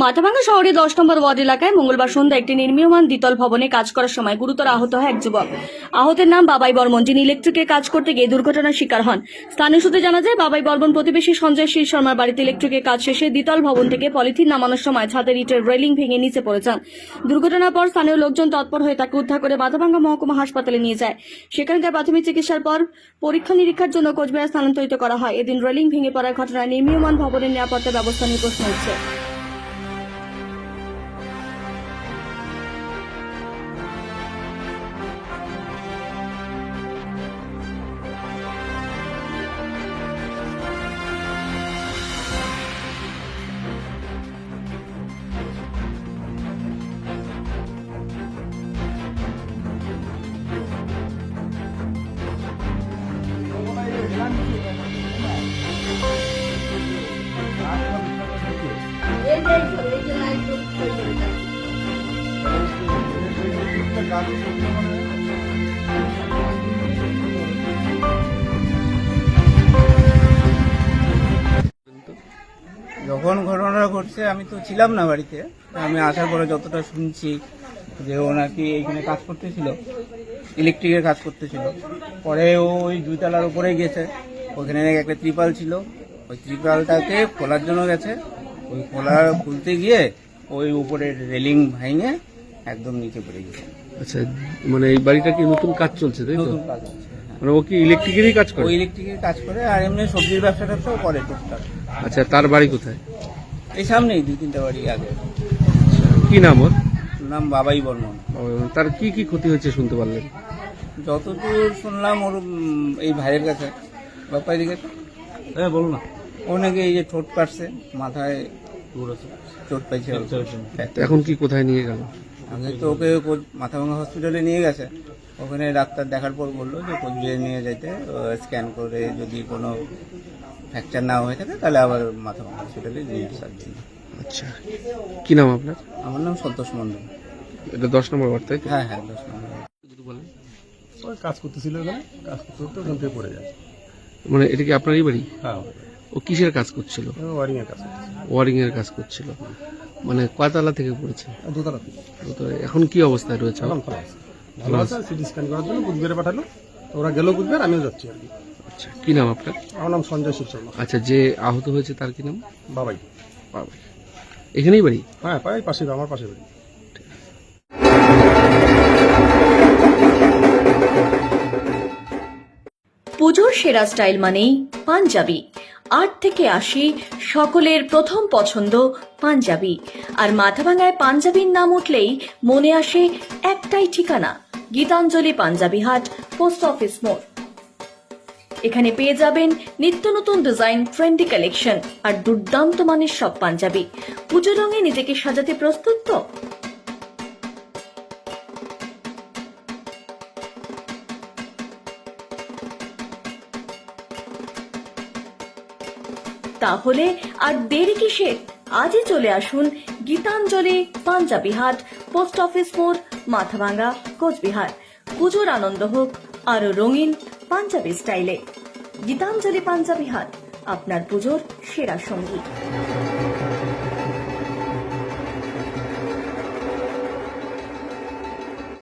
মাথাভাঙ্গা শহরের দশ নম্বর ওয়ার্ড এলাকায় মঙ্গলবার সন্ধ্যা একটি নির্মীয়মান দ্বিতল ভবনে কাজ করার সময় গুরুতর আহত হয় এক যুবক। আহতের নাম বাবাই বর্মন, যিনি ইলেকট্রিকের কাজ করতে গিয়ে দুর্ঘটনার শিকার হন। স্থানীয় সূত্রে জানা যায়, বাবাই বর্মন প্রতিবেশী সঞ্জয় শীল শর্মার বাড়িতে ইলেকট্রিকের কাজ শেষে দ্বিতল ভবন থেকে পলিথিন নামানোর সময় ছাদের ইটের রেলিং ভেঙে নিচে পড়ে যান। দুর্ঘটনার পর স্থানীয় লোকজন তৎপর হয়ে তাকে উদ্ধার করে মাথাভাঙ্গা মহকুমা হাসপাতালে নিয়ে যায়। সেখানে তার প্রাথমিক চিকিৎসার পর পরীক্ষা নিরীক্ষার জন্য কোচবিহার স্থানান্তরিত করা হয়। এদিন রেলিং ভেঙে পড়ার ঘটনায় নির্মীয়মান ভবনের নিরাপত্তা ব্যবস্থা নিয়ে প্রশ্ন উঠছে। যখন ঘটনাটা ঘটছে, আমি তো ছিলাম না বাড়িতে। আমি আসার পরে যতটা শুনছি যে ও নাকি এইখানে কাজ করতেছিল ইলেকট্রিকের কাজ করতেছিল। পরে ও ওই দুইতলার উপরে গেছে। ওখানে নাকি একটা ত্রিপাল ছিল। ওই ত্রিপালটাকে খোলার জন্য গেছে। ওই খোলা খুলতে গিয়ে ওই উপরে রেলিং ভেঙে একদম নিচে পড়ে গেছে। আচ্ছা মানে এই বাড়িটা কি নতুন কাজ চলছে তাই তো? নতুন কাজ হচ্ছে হ্যাঁ। মানে ও কি ইলেকট্রিকেরই কাজ করে? ও ইলেকট্রিকের কাজ করে আর এমনি সবজির ব্যবসা ট্যাবসাও করে টুকটাক। আচ্ছা তার বাড়ি কোথায়? এই সামনেই দুই তিনটা বাড়ি আগে। কি নাম ওর? নাম বাবাই বর্মন। ও, তার কি কি ক্ষতি হয়েছে শুনতে পারলেন? যতদূর শুনলাম ওর উম, এই ভাইয়ের কাছে। বাপ্পা দিকে? হ্যাঁ বলো না। ও নাকি এই যে ঠোঁট কাটছে মাথায় চোট পাইছে। হ্যাঁ। তো এখন কি কোথায় নিয়ে গেল? আগে তো ওকে কো- মাথা ভাঙা হসপিটালে নিয়ে গেছে। ওখানে ডাক্তার দেখার পর বলল যে কোচবিহার নিয়ে যেতে স্ক্যান করে যদি কোনো ফ্র্যাকচার না হয়ে থাকে তাহলে আবার মাথা ভাঙা হসপিটালে নিয়ে আসার জন্য। আচ্ছা। কি নাম আপনার? আমার নাম সন্তোষ মন্ডল এটা দশ নম্বর ওয়ার্ড তাই হ্যাঁ হ্যাঁ দশ নম্বর যদি বলেন। ওই কাজ করতেছিল এখানে কাজ করতে করতে ওখান থেকে পড়ে যায়। মানে এটা কি আপনারই বাড়ি? হ্যাঁ ও কিসের কাজ করছিল? ওয়ারিং এর কাজ। ওয়ারিং এর কাজ করছিল। মানে কয়তলা থেকে পড়েছে? দোতলা থেকে। এখন কি অবস্থায় রয়েছে? এখন ভালো আছে। ভালো আছে সিটি স্ক্যান করার জন্য কুচবিহারে পাঠালো। তো ওরা গেল কুচবিহার আমিও যাচ্ছি আর কি। আচ্ছা কি নাম আপনার? আমার নাম সঞ্জয় শিব শর্মা। আচ্ছা যে আহত হয়েছে তার কি নাম? বাবাই। বাবা এখানেই বাড়ি? হ্যাঁ পাই পাশে আমার পাশে বাড়ি। পুজোর সেরা স্টাইল মানেই পাঞ্জাবি। আট থেকে আশি সকলের প্রথম পছন্দ পাঞ্জাবি। আর মাথাভাঙায় পাঞ্জাবির নাম উঠলেই মনে আসে একটাই ঠিকানা, গীতাঞ্জলি পাঞ্জাবি হাট, পোস্ট অফিস মোড়। এখানে পেয়ে যাবেন নিত্য নতুন ডিজাইন, ট্রেন্ডি কালেকশন আর দুর্দান্ত মানের সব পাঞ্জাবি। পুজো রঙে নিজেকে সাজাতে প্রস্তুত তো? তাহলে আর দেরি কিসের আজই চলে আসুন গীতাঞ্জলি, পাঞ্জাবি হাট, পোস্ট অফিস মোড়, মাথাভাঙ্গা, কোচবিহার। পুজোর আনন্দ হোক আরও রঙিন পাঞ্জাবি স্টাইলে। গীতাঞ্জলি, পাঞ্জাবি হাট, আপনার পুজোর সেরা সঙ্গী।